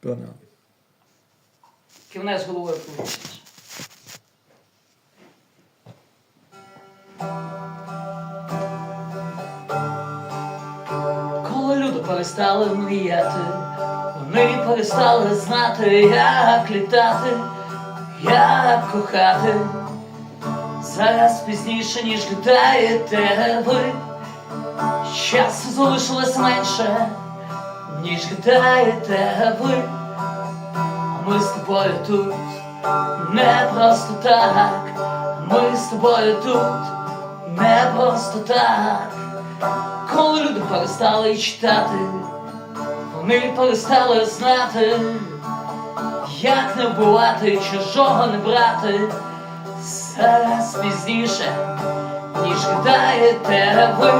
Погнали. Кивнеш головою крутиш. Коли люди перестали мріяти, вони перестали знати, як літати, як кохати. Зараз пізніше, ніж гадаєте ви, часу залишилось менше, ніж гадаєте ви. А ми з тобою тут не просто так, ми з тобою тут не просто так. Коли люди перестали читати, вони перестали знати, як не вбивати, чужого не брати. Зараз пізніше, ніж гадаєте ви,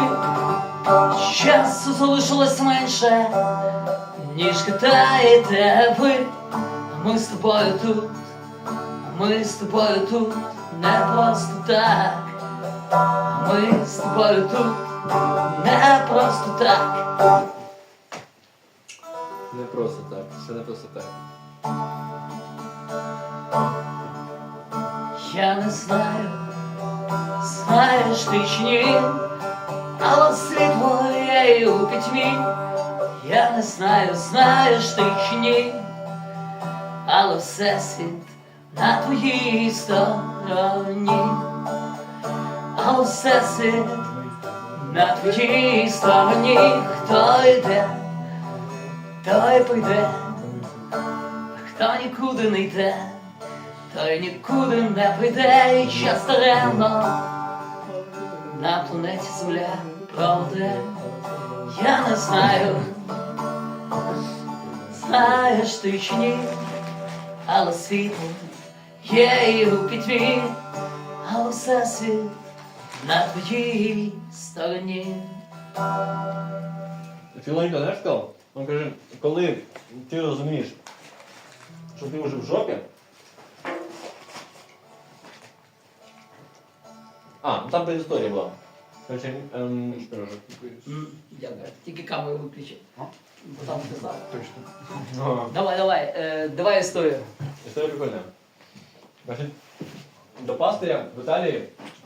часу залишилось менше, ніж гадаєте ви. А ми з тобою тут, а ми з тобою тут не просто так. А ми з тобою тут не просто так. Не просто так, все не просто так. Я не знаю, знаєш ти чи ні, але світло є і у пітьмі. Я не знаю, знаєш ти чи ні, але всесвіт на твоїй стороні. Але всесвіт на твоїй стороні, хто йде, той прийде, а хто нікуди не йде. Той нікуди не прийде і час даремно на планеті Земля проведе. Я не знаю, знаєш ти чи ні, але світло є і у пітьмі, але все світ на твоїй стороні. Філонька, знаєш що? Він каже, коли ти розумієш, що ти вже в жопі. А, ну там предыстория була. Короче, ем, що Я Дякую, тільки камеру виключи. Бо там не знаю. Точно. ну, Давай, давай, е, давай історію. історія прикольна. Значить, до пастиря в Італії